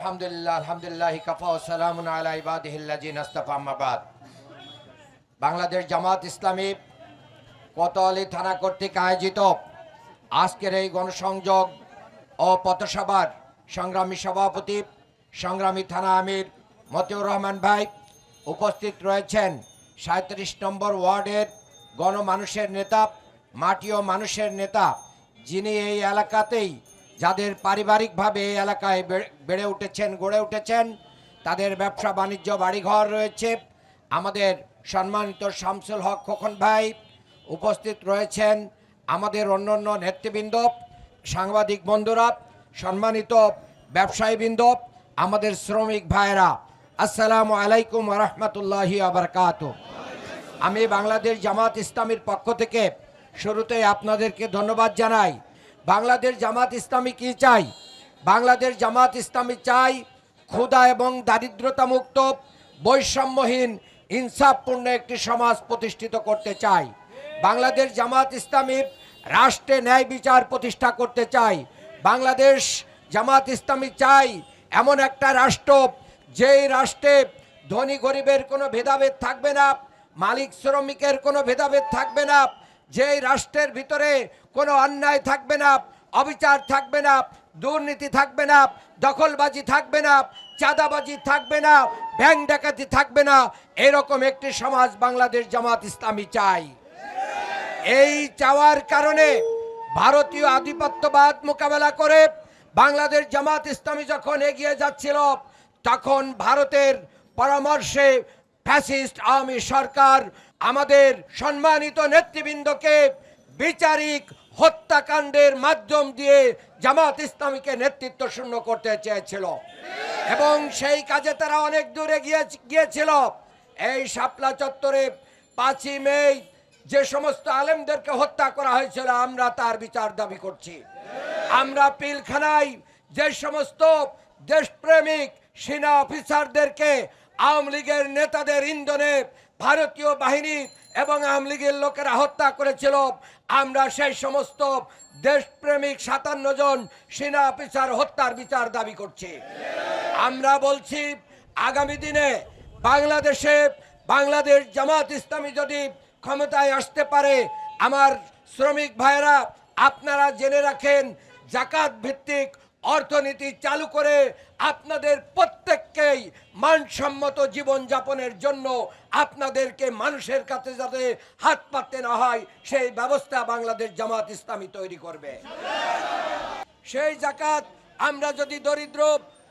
আলহামদুলিল্লাহ আলহামদুলিল্লাহ কাফা সালামুন আলা বাংলাদেশ জামাত ইসলামী কোতোয়ালি থানা কর্তৃক আয়োজিত আজকের এই গণসংযোগ ও পথসভার সংগ্রামী সভাপতি, সংগ্রামী থানা আমির মতিউর রহমান ভাই উপস্থিত রয়েছেন। সাঁত্রিশ নম্বর ওয়ার্ডের গণমানুষের নেতা, মাটি ও মানুষের নেতা, যিনি এই এলাকাতেই যাদের পারিবারিকভাবে এই এলাকায় বেড়ে উঠেছেন, গড়ে উঠেছেন, তাদের ব্যবসা বাণিজ্য বাড়িঘর রয়েছে। আমাদের সম্মানিত শামসুল হক খোকন ভাই উপস্থিত রয়েছেন। আমাদের অন্যান্য নেতৃবৃন্দ, সাংবাদিক বন্ধুরা, সম্মানিত ব্যবসায়ীবৃন্দ, আমাদের শ্রমিক ভাইরা আসসালামু আলাইকুম রহমতুল্লাহি আবরকাত আমি বাংলাদেশ জামাত ইসলামীর পক্ষ থেকে শুরুতেই আপনাদেরকে ধন্যবাদ জানাই। বাংলাদেশ জামাত ইসলামী কি চাই? বাংলাদেশ জামাত ইসলামী চাই ক্ষুধা এবং দারিদ্রতা মুক্ত বৈষম্যহীন, ইনসাফপূর্ণ একটি সমাজ প্রতিষ্ঠিত করতে চাই। বাংলাদেশ জামাত ইসলামী রাষ্ট্রে ন্যায় বিচার প্রতিষ্ঠা করতে চাই। বাংলাদেশ জামাত ইসলামী চাই এমন একটা রাষ্ট্র, যেই রাষ্ট্রে ধনী গরিবের কোনো ভেদাভেদ থাকবে না, মালিক শ্রমিকের কোনো ভেদাভেদ থাকবে না যেই রাষ্ট্রের ভিতরে কোনো অন্যায় থাকবে না, অবিচার থাকবে না, দুর্নীতি থাকবে না, দখলবাজি থাকবে না, চাঁদাবাজি থাকবে না, ব্যাংক ডাকাতি থাকবে না, এরকম একটি সমাজ বাংলাদেশ জামাত ইসলামী চাই। এই চাওয়ার কারণে ভারতীয় আধিপত্যবাদ মোকাবেলা করে বাংলাদেশ জামাত ইসলামী যখন এগিয়ে যাচ্ছিল, তখন ভারতের পরামর্শে ফ্যাসিস্ট আওয়ামী সরকার আমাদের সম্মানিত নেতৃবৃন্দকে বিচারিক হত্যাকাণ্ডের মাধ্যম দিয়ে জামাত ইসলামীকে নেতৃত্ব শূন্য করতে চেয়েছিল। এবং সেই কাজে তারা অনেক দূরে গিয়ে, গিয়েছিল। এই শাপলা চত্বরে পাঁচই মে যে সমস্ত আলেমদেরকে হত্যা করা হয়েছিল, আমরা তার বিচার দাবি করছি। আমরা পিলখানায় যে সমস্ত দেশপ্রেমিক সেনা অফিসারদেরকে আওয়ামী লীগের নেতাদের ইন্ধনে ভারতীয় বাহিনী এবং আওয়ামী লীগের লোকেরা হত্যা করেছিল। আমরা সেই সমস্ত দেশপ্রেমিক সাতান্ন জন সেনা অফিসার হত্যার বিচার দাবি করছি। আমরা বলছি, আগামী দিনে বাংলাদেশে বাংলাদেশ জামাত ইসলামী যদি ক্ষমতায় আসতে পারে, আমার শ্রমিক ভাইরা আপনারা জেনে রাখেন, জাকাত ভিত্তিক অর্থনীতি চালু করে আপনাদের প্রত্যেককেই মানসম্মত জীবনযাপনের জন্য আপনাদেরকে মানুষের কাছে যাতে হাত পাততে না হয়, সেই ব্যবস্থা বাংলাদেশ জামাত ইসলামী তৈরি করবে। সেই জাকাত আমরা যদি দরিদ্র,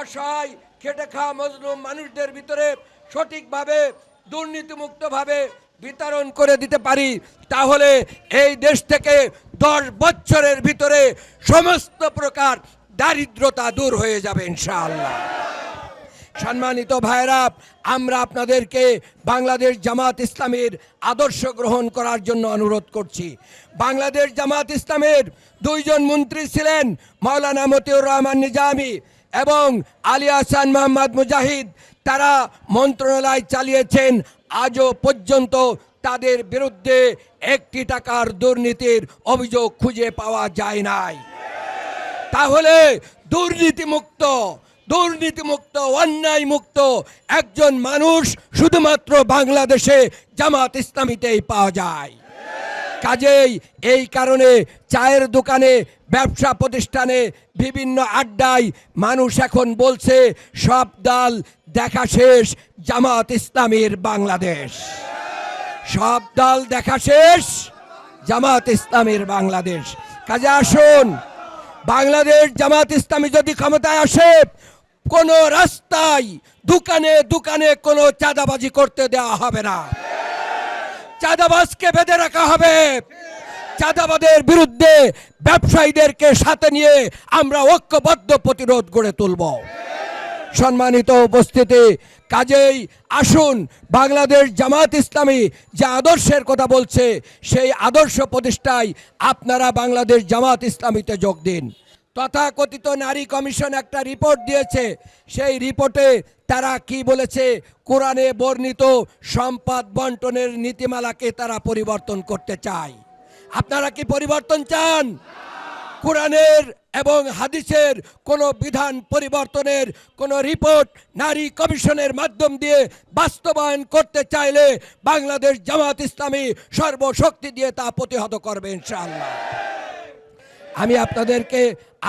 অসহায়, খেটে খাওয়া মজলুম মানুষদের ভিতরে সঠিকভাবে, দুর্নীতিমুক্তভাবে বিতরণ করে দিতে পারি, তাহলে এই দেশ থেকে দশ বছরের ভিতরে সমস্ত প্রকার দারিদ্রতা দূর হয়ে যাবে, ইনশাআল্লাহ। সম্মানিত ভাইরা আমরা আপনাদেরকে বাংলাদেশ জামাত ইসলামের আদর্শ গ্রহণ করার জন্য অনুরোধ করছি। বাংলাদেশ জামাত ইসলামের দুইজন মন্ত্রী ছিলেন মাওলানা মতিউর রহমান নিজামী এবং আলী হাসান মোহাম্মদ মুজাহিদ। তারা মন্ত্রণালয় চালিয়েছেন, আজও পর্যন্ত তাদের বিরুদ্ধে একটি টাকার দুর্নীতির অভিযোগ খুঁজে পাওয়া যায় নাই। তাহলে দুর্নীতিমুক্ত দুর্নীতিমুক্ত অন্যায় মুক্ত একজন মানুষ শুধুমাত্র বাংলাদেশে জামাত ইসলামীতেই পাওয়া যায়। কাজেই এই কারণে চায়ের দোকানে, ব্যবসা প্রতিষ্ঠানে বিভিন্ন আড্ডায় মানুষ এখন বলছে, সব ডাল দেখা শেষ, জামাত ইসলামীর বাংলাদেশ। সব দল দেখা শেষ, জামাত ইসলামের বাংলাদেশ। কাজে আসুন বাংলাদেশ জামাত ইসলামী যদি ক্ষমতায় আসে, কোনো রাস্তায় দোকানে দোকানে কোনো চাঁদাবাজি করতে দেওয়া হবে না। চাঁদাবাজকে বেঁধে রাখা হবে। চাঁদাবাদের বিরুদ্ধে ব্যবসায়ীদেরকে সাথে নিয়ে আমরা ঐক্যবদ্ধ প্রতিরোধ গড়ে তুলব। সম্মানিত উপস্থিতি। কাজেই আসুন, বাংলাদেশ জামাত ইসলামী যে আদর্শের কথা বলছে, সেই আদর্শ প্রতিষ্ঠায় আপনারা বাংলাদেশ জামাত ইসলামীতে যোগ দিন। তথাকথিত নারী কমিশন একটা রিপোর্ট দিয়েছে। সেই রিপোর্টে তারা কি বলেছে, কোরআনে বর্ণিত সম্পদ বন্টনের নীতিমালাকে তারা পরিবর্তন করতে চায়। আপনারা কি পরিবর্তন চান? কোরআনের এবং হাদিসের কোনো বিধান পরিবর্তনের কোনো রিপোর্ট নারী কমিশনের মাধ্যম দিয়ে বাস্তবায়ন করতে চাইলে বাংলাদেশ জামাত ইসলামী সর্বশক্তি দিয়ে তা প্রতিহত করবে ইনশাআল্লাহ। আমি আপনাদেরকে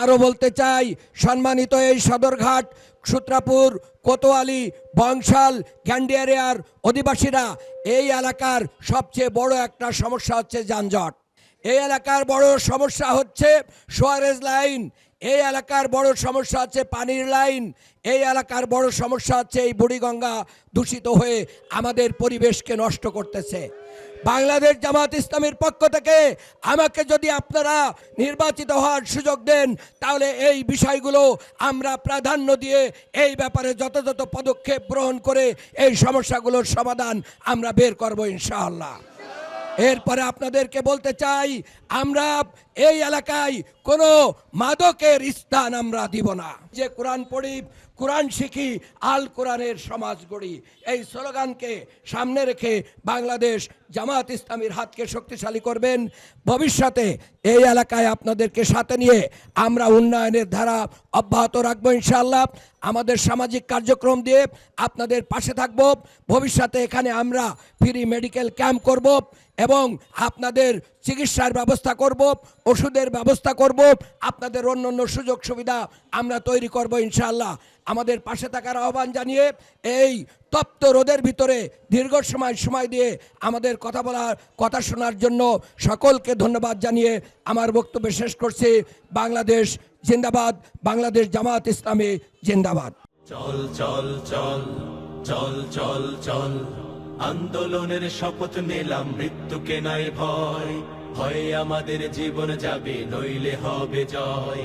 আরও বলতে চাই, সম্মানিত এই সদরঘাট, সূত্রাপুর, কোতোয়ালি, বংশাল, গ্যান্ডিয়ারিয়ার অধিবাসীরা এই এলাকার সবচেয়ে বড় একটা সমস্যা হচ্ছে যানজট। এই এলাকার বড় সমস্যা হচ্ছে সোয়ারেজ লাইন। এই এলাকার বড় সমস্যা হচ্ছে পানির লাইন। এই এলাকার বড় সমস্যা হচ্ছে এই বুড়িগঙ্গা দূষিত হয়ে আমাদের পরিবেশকে নষ্ট করতেছে। বাংলাদেশ জামাত ইসলামের পক্ষ থেকে আমাকে যদি আপনারা নির্বাচিত হওয়ার সুযোগ দেন, তাহলে এই বিষয়গুলো আমরা প্রাধান্য দিয়ে এই ব্যাপারে যথাযথ পদক্ষেপ গ্রহণ করে এই সমস্যাগুলোর সমাধান আমরা বের করব ইনশাআল্লাহ। এরপরে আপনাদেরকে বলতে চাই, আমরা এই এলাকায় কোনো মাদকের স্থান আমরা দিব না। যে কোরআন পড়ি কোরআন শিখি, আল কোরআনের সমাজ গড়ি। এই স্লোগানকে সামনে রেখে বাংলাদেশ জামাত ইসলামীর হাতকে শক্তিশালী করবেন। ভবিষ্যতে এই এলাকায় আপনাদেরকে সাথে নিয়ে আমরা উন্নয়নের ধারা অব্যাহত রাখব ইনশাআল্লাহ। আমাদের সামাজিক কার্যক্রম দিয়ে আপনাদের পাশে থাকব। ভবিষ্যতে এখানে আমরা ফ্রি মেডিকেল ক্যাম্প করব এবং আপনাদের চিকিৎসার ব্যবস্থা করব, ওষুধের ব্যবস্থা করব। আপনাদের অন্য অন্য সুযোগ সুবিধা আমরা তৈরি করব ইনশাআল্লাহ। আমাদের পাশে থাকার আহ্বান জানিয়ে এই তপ্ত রোদের ভিতরে দীর্ঘ সময় সময় দিয়ে আমাদের কথা বলার, কথা শোনার জন্য সকলকে ধন্যবাদ জানিয়ে আমার বক্তব্য শেষ করছি। বাংলাদেশ জিন্দাবাদ, বাংলাদেশ জামাত ইসলামী জিন্দাবাদ। চল চল চল চল চল চল, আন্দোলনের শপথ নিলাম, মৃত্যুকে নাই ভয়, ভয়ে আমাদের জীবন যাবে, নইলে হবে জয়।